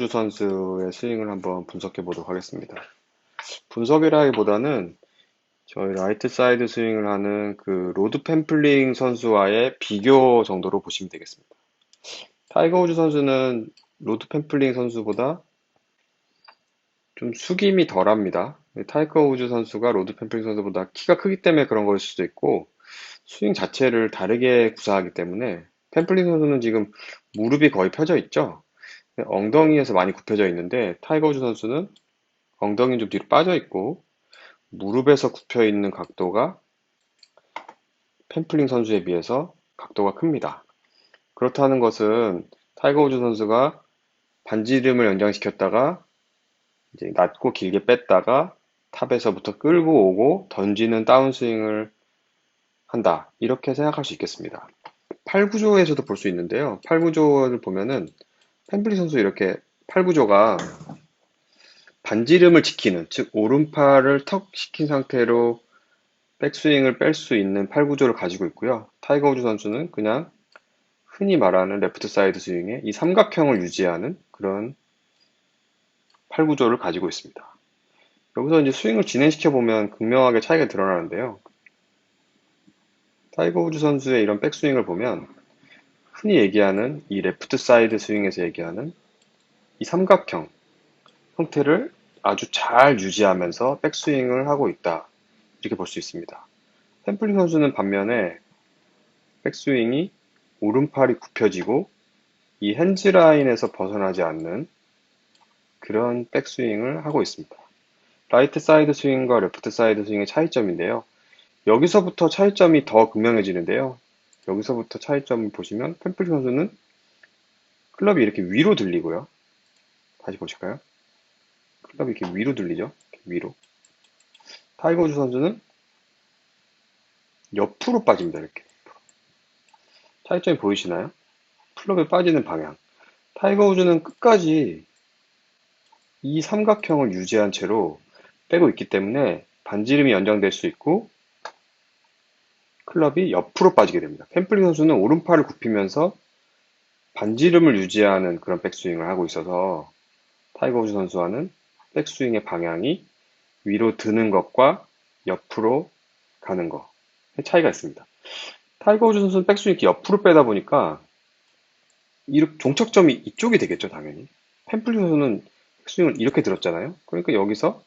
우즈 선수의 스윙을 한번 분석해 보도록 하겠습니다. 분석이라기보다는 저희 라이트 사이드 스윙을 하는 그 로드 팸플링 선수와의 비교 정도로 보시면 되겠습니다. 타이거 우즈 선수는 로드 팸플링 선수보다 좀 숙임이 덜합니다. 타이거 우즈 선수가 로드 팸플링 선수보다 키가 크기 때문에 그런 걸 수도 있고 스윙 자체를 다르게 구사하기 때문에 팸플링 선수는 지금 무릎이 거의 펴져 있죠. 엉덩이에서 많이 굽혀져 있는데 타이거 우즈 선수는 엉덩이는 좀 뒤로 빠져 있고 무릎에서 굽혀 있는 각도가 팸플링 선수에 비해서 각도가 큽니다. 그렇다는 것은 타이거 우즈 선수가 반지름을 연장시켰다가 이제 낮고 길게 뺐다가 탑에서부터 끌고 오고 던지는 다운스윙을 한다. 이렇게 생각할 수 있겠습니다. 8구조에서도 볼 수 있는데요. 8구조를 보면은 펜플리 선수 이렇게 8구조가 반지름을 지키는, 즉 오른팔을 턱 시킨 상태로 백스윙을 뺄 수 있는 8구조를 가지고 있고요. 타이거 우즈 선수는 그냥 흔히 말하는 레프트 사이드 스윙의 이 삼각형을 유지하는 그런 8구조를 가지고 있습니다. 여기서 이제 스윙을 진행시켜 보면 극명하게 차이가 드러나는데요. 타이거 우즈 선수의 이런 백스윙을 보면 흔히 얘기하는 이 레프트 사이드 스윙에서 얘기하는 이 삼각형 형태를 아주 잘 유지하면서 백스윙을 하고 있다. 이렇게 볼 수 있습니다. 템플링 선수는 반면에 백스윙이 오른팔이 굽혀지고 이 핸즈 라인에서 벗어나지 않는 그런 백스윙을 하고 있습니다. 라이트 사이드 스윙과 레프트 사이드 스윙의 차이점인데요. 여기서부터 차이점이 더 극명해지는데요. 여기서부터 차이점을 보시면 템플 선수는 클럽이 이렇게 위로 들리고요. 다시 보실까요? 클럽이 이렇게 위로 들리죠? 이렇게 위로. 타이거 우즈 선수는 옆으로 빠집니다. 이렇게. 차이점이 보이시나요? 클럽에 빠지는 방향. 타이거 우즈는 끝까지 이 삼각형을 유지한 채로 빼고 있기 때문에 반지름이 연장될 수 있고 클럽이 옆으로 빠지게 됩니다. 캠플링 선수는 오른팔을 굽히면서 반지름을 유지하는 그런 백스윙을 하고 있어서 타이거 우즈 선수와는 백스윙의 방향이 위로 드는 것과 옆으로 가는 것 차이가 있습니다. 타이거 우즈 선수는 백스윙 이렇게 옆으로 빼다 보니까 이렇게 종착점이 이쪽이 되겠죠, 당연히. 펜플링 선수는 백스윙을 이렇게 들었잖아요. 그러니까 여기서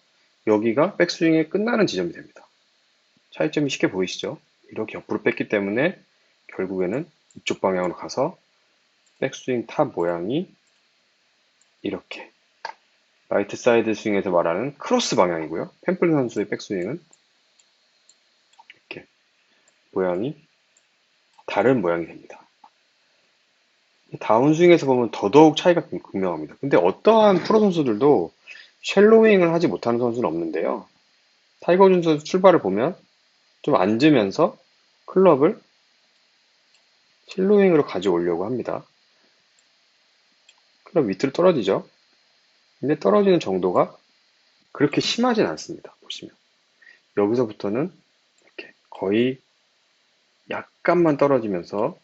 여기가 백스윙의 끝나는 지점이 됩니다. 차이점이 쉽게 보이시죠? 이렇게 옆으로 뺐기 때문에 결국에는 이쪽 방향으로 가서 백스윙 탑 모양이 이렇게 라이트 사이드 스윙에서 말하는 크로스 방향이고요. 펜플 선수의 백스윙은 이렇게 모양이 다른 모양이 됩니다. 다운스윙에서 보면 더더욱 차이가 극명합니다. 근데 어떠한 프로 선수들도 쉘로윙을 하지 못하는 선수는 없는데요. 타이거 준 선수 출발을 보면 좀 앉으면서 클럽을 쉘로윙으로 가져오려고 합니다. 클럽 밑으로 떨어지죠. 근데 떨어지는 정도가 그렇게 심하진 않습니다. 보시면. 여기서부터는 이렇게 거의 약간만 떨어지면서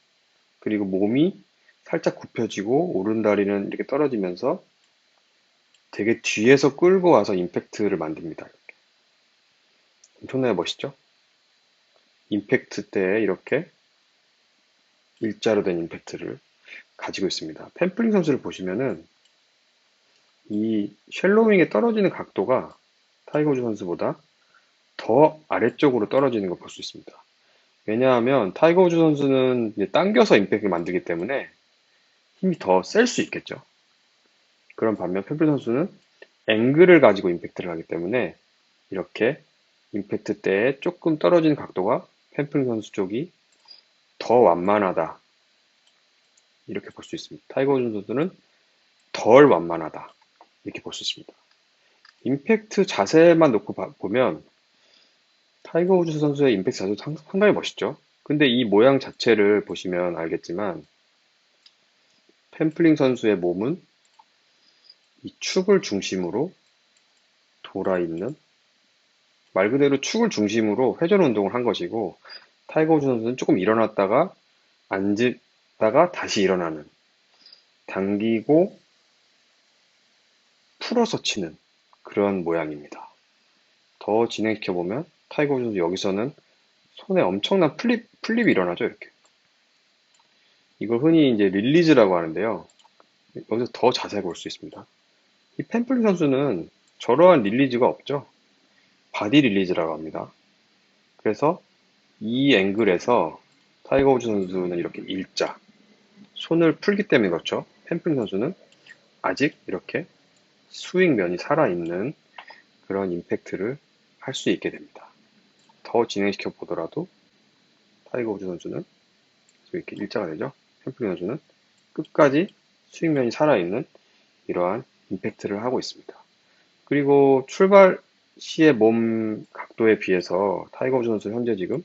그리고 몸이 살짝 굽혀지고 오른다리는 이렇게 떨어지면서 되게 뒤에서 끌고 와서 임팩트를 만듭니다. 이렇게. 엄청나게 멋있죠? 임팩트 때 이렇게 일자로 된 임팩트를 가지고 있습니다. 펜플링 선수를 보시면은 이 쉘로윙에 떨어지는 각도가 타이거즈 선수보다 더 아래쪽으로 떨어지는 걸 볼 수 있습니다. 왜냐하면 타이거즈 선수는 당겨서 임팩트를 만들기 때문에 힘이 더 셀 수 있겠죠. 그런 반면 펜플 선수는 앵글을 가지고 임팩트를 하기 때문에 이렇게 임팩트 때에 조금 떨어지는 각도가 펜플 선수 쪽이 더 완만하다. 이렇게 볼 수 있습니다. 타이거 우즈 선수는 덜 완만하다. 이렇게 볼 수 있습니다. 임팩트 자세만 놓고 보면 타이거 우즈 선수의 임팩트 자세도 상당히 멋있죠. 근데 이 모양 자체를 보시면 알겠지만 펜플링 선수의 몸은 이 축을 중심으로 돌아 있는 말 그대로 축을 중심으로 회전 운동을 한 것이고 타이거 우즈 선수는 조금 일어났다가 앉다가 다시 일어나는 당기고 풀어서 치는 그런 모양입니다. 더 진행시켜 보면 타이거 우즈 선수 여기서는 손에 엄청난 플립 플립이 일어나죠 이렇게. 이걸 흔히 이제 릴리즈라고 하는데요. 여기서 더 자세히 볼 수 있습니다. 이 펜플리 선수는 저러한 릴리즈가 없죠. 바디 릴리즈라고 합니다. 그래서 이 앵글에서 타이거 우즈 선수는 이렇게 일자 손을 풀기 때문에 그렇죠. 펜플리 선수는 아직 이렇게 스윙면이 살아있는 그런 임팩트를 할 수 있게 됩니다. 더 진행시켜 보더라도 타이거 우즈 선수는 이렇게 일자가 되죠. 펜플리 선수는 끝까지 스윙면이 살아있는 이러한 임팩트를 하고 있습니다. 그리고 출발 시의 몸 각도에 비해서 타이거 우즈 선수 현재 지금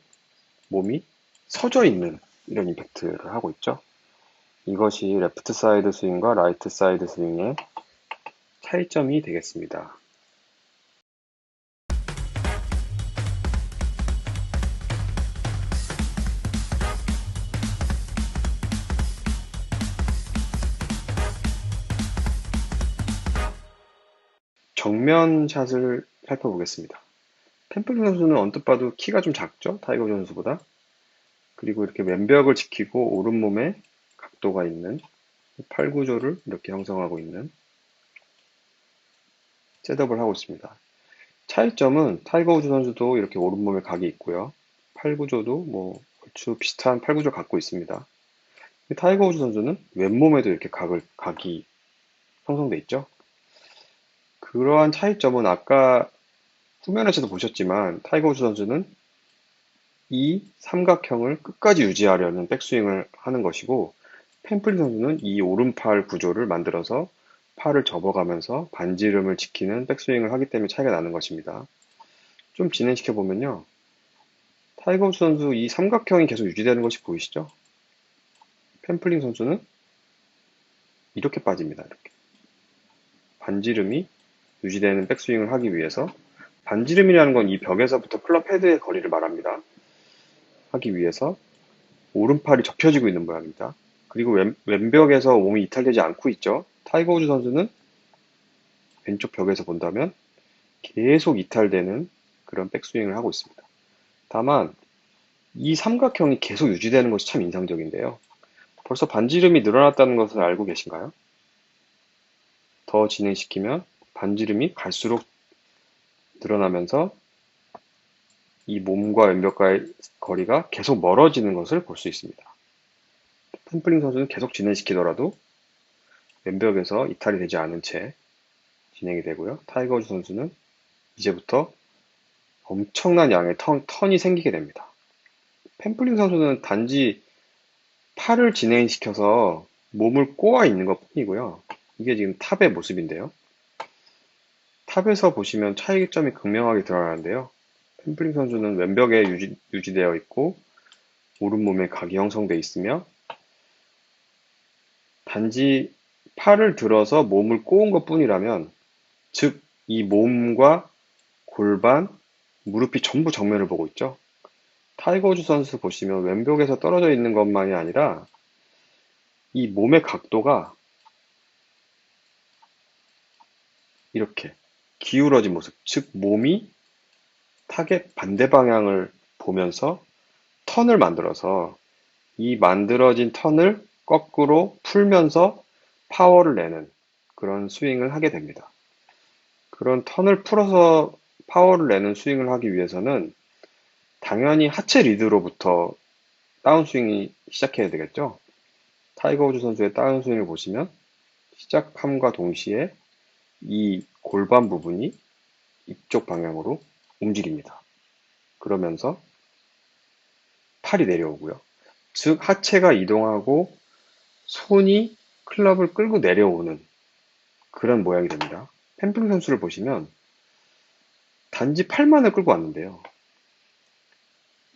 몸이 서져 있는 이런 임팩트를 하고 있죠. 이것이 레프트 사이드 스윙과 라이트 사이드 스윙의 차이점이 되겠습니다. 정면 샷을 살펴보겠습니다. 템플 선수는 언뜻 봐도 키가 좀 작죠? 타이거 선수보다. 그리고 이렇게 왼벽을 지키고 오른몸에 각도가 있는 팔 구조를 이렇게 형성하고 있는 셋업을 하고 있습니다. 차이점은 타이거 우즈 선수도 이렇게 오른몸에 각이 있고요. 팔 구조도 뭐 얼추 비슷한 팔 구조를 갖고 있습니다. 타이거 우즈 선수는 왼몸에도 이렇게 각을, 각이 형성돼 있죠. 그러한 차이점은 아까 후면에서도 보셨지만 타이거 우즈 선수는 이 삼각형을 끝까지 유지하려는 백스윙을 하는 것이고 펜플리 선수는 이 오른팔 구조를 만들어서 팔을 접어가면서 반지름을 지키는 백스윙을 하기 때문에 차이가 나는 것입니다. 좀 진행시켜 보면요. 타이거 우즈 선수 이 삼각형이 계속 유지되는 것이 보이시죠? 펜플링 선수는 이렇게 빠집니다. 이렇게. 반지름이 유지되는 백스윙을 하기 위해서 반지름이라는 건 이 벽에서부터 클럽 헤드의 거리를 말합니다. 하기 위해서 오른팔이 접혀지고 있는 모양입니다. 그리고 왼, 왼벽에서 몸이 이탈되지 않고 있죠. 타이거 우즈 선수는 왼쪽 벽에서 본다면 계속 이탈되는 그런 백스윙을 하고 있습니다. 다만 이 삼각형이 계속 유지되는 것이 참 인상적인데요. 벌써 반지름이 늘어났다는 것을 알고 계신가요? 더 진행시키면 반지름이 갈수록 늘어나면서 이 몸과 왼벽과의 거리가 계속 멀어지는 것을 볼 수 있습니다. 템플링 선수는 계속 진행시키더라도 왼벽에서 이탈이 되지 않은 채 진행이 되고요. 타이거 우즈 선수는 이제부터 엄청난 양의 턴, 턴이 생기게 됩니다. 펜플링 선수는 단지 팔을 진행시켜서 몸을 꼬아 있는 것 뿐이고요. 이게 지금 탑의 모습인데요. 탑에서 보시면 차이점이 극명하게 드러나는데요. 펜플링 선수는 왼벽에 유지, 유지되어 있고 오른몸에 각이 형성되어 있으며 단지 팔을 들어서 몸을 꼬은 것 뿐이라면 즉 이 몸과 골반, 무릎이 전부 정면을 보고 있죠. 타이거 우즈 선수 보시면 왼벽에서 떨어져 있는 것만이 아니라 이 몸의 각도가 이렇게 기울어진 모습, 즉 몸이 타겟 반대 방향을 보면서 턴을 만들어서 이 만들어진 턴을 거꾸로 풀면서 파워를 내는 그런 스윙을 하게 됩니다. 그런 턴을 풀어서 파워를 내는 스윙을 하기 위해서는 당연히 하체 리드로부터 다운스윙이 시작해야 되겠죠. 타이거 우즈 선수의 다운스윙을 보시면 시작함과 동시에 이 골반 부분이 이쪽 방향으로 움직입니다. 그러면서 팔이 내려오고요. 즉 하체가 이동하고 손이 클럽을 끌고 내려오는 그런 모양이 됩니다. 펜플 선수를 보시면 단지 팔만을 끌고 왔는데요.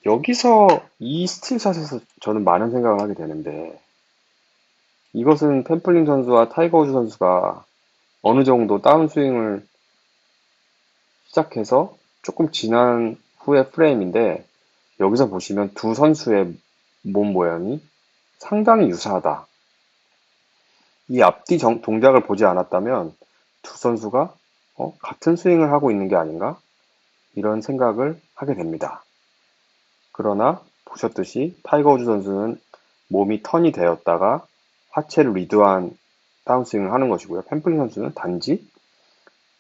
여기서 이 스틸샷에서 저는 많은 생각을 하게 되는데 이것은 템플링 선수와 타이거 우즈 선수가 어느 정도 다운스윙을 시작해서 조금 지난 후의 프레임인데 여기서 보시면 두 선수의 몸 모양이 상당히 유사하다. 이 앞뒤 정- 동작을 보지 않았다면 두 선수가 어, 같은 스윙을 하고 있는 게 아닌가? 이런 생각을 하게 됩니다. 그러나 보셨듯이 타이거 우즈 선수는 몸이 턴이 되었다가 하체를 리드한 다운스윙을 하는 것이고요. 펜플린 선수는 단지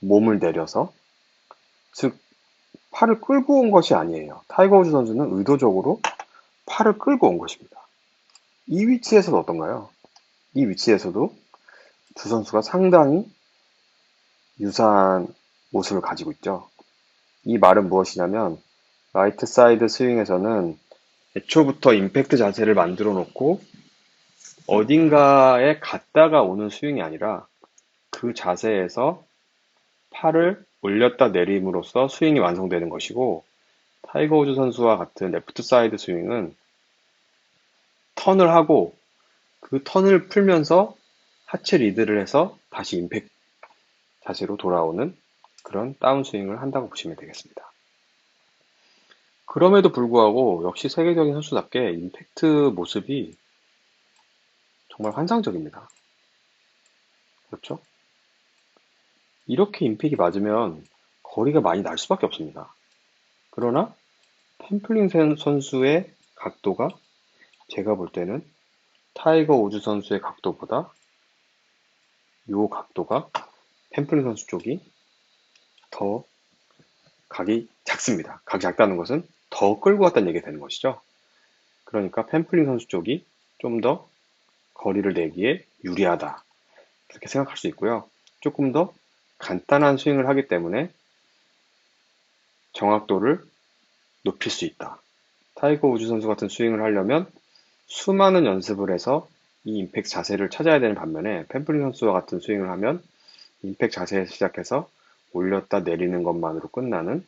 몸을 내려서 즉 팔을 끌고 온 것이 아니에요. 타이거 우즈 선수는 의도적으로 팔을 끌고 온 것입니다. 이 위치에서도 어떤가요? 이 위치에서도 두 선수가 상당히 유사한 모습을 가지고 있죠. 이 말은 무엇이냐면 라이트 사이드 스윙에서는 애초부터 임팩트 자세를 만들어 놓고 어딘가에 갔다가 오는 스윙이 아니라 그 자세에서 팔을 올렸다 내림으로써 스윙이 완성되는 것이고 타이거 우즈 선수와 같은 레프트 사이드 스윙은 턴을 하고 그 턴을 풀면서 하체 리드를 해서 다시 임팩트 자세로 돌아오는 그런 다운 스윙을 한다고 보시면 되겠습니다. 그럼에도 불구하고 역시 세계적인 선수답게 임팩트 모습이 정말 환상적입니다. 그렇죠? 이렇게 임팩이 맞으면 거리가 많이 날 수밖에 없습니다. 그러나 템플링 선수의 각도가 제가 볼 때는 타이거 우즈 선수의 각도보다 이 각도가 템플링 선수 쪽이 더 각이 작습니다. 각이 작다는 것은 더 끌고 왔다는 얘기가 되는 것이죠. 그러니까 펜플링 선수 쪽이 좀 더 거리를 내기에 유리하다. 그렇게 생각할 수 있고요. 조금 더 간단한 스윙을 하기 때문에 정확도를 높일 수 있다. 타이거 우즈 선수 같은 스윙을 하려면 수많은 연습을 해서 이 임팩트 자세를 찾아야 되는 반면에 펜플링 선수와 같은 스윙을 하면 임팩트 자세에서 시작해서 올렸다 내리는 것만으로 끝나는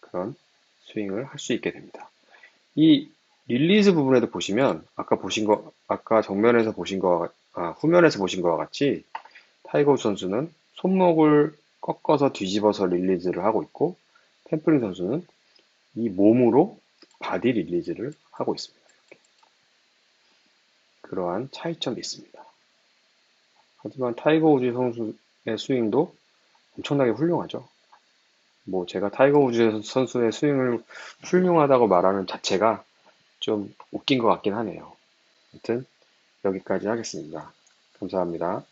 그런 스윙을 할 수 있게 됩니다. 이 릴리즈 부분에도 보시면 아까 보신 거 아까 정면에서 보신 거 아, 후면에서 보신 거와 같이 타이거 선수는 손목을 꺾어서 뒤집어서 릴리즈를 하고 있고 템플린 선수는 이 몸으로 바디 릴리즈를 하고 있습니다. 이렇게. 그러한 차이점이 있습니다. 하지만 타이거 우즈 선수의 스윙도 엄청나게 훌륭하죠. 뭐 제가 타이거 우즈 선수의 스윙을 훌륭하다고 말하는 자체가 좀 웃긴 것 같긴 하네요. 아무튼 여기까지 하겠습니다. 감사합니다.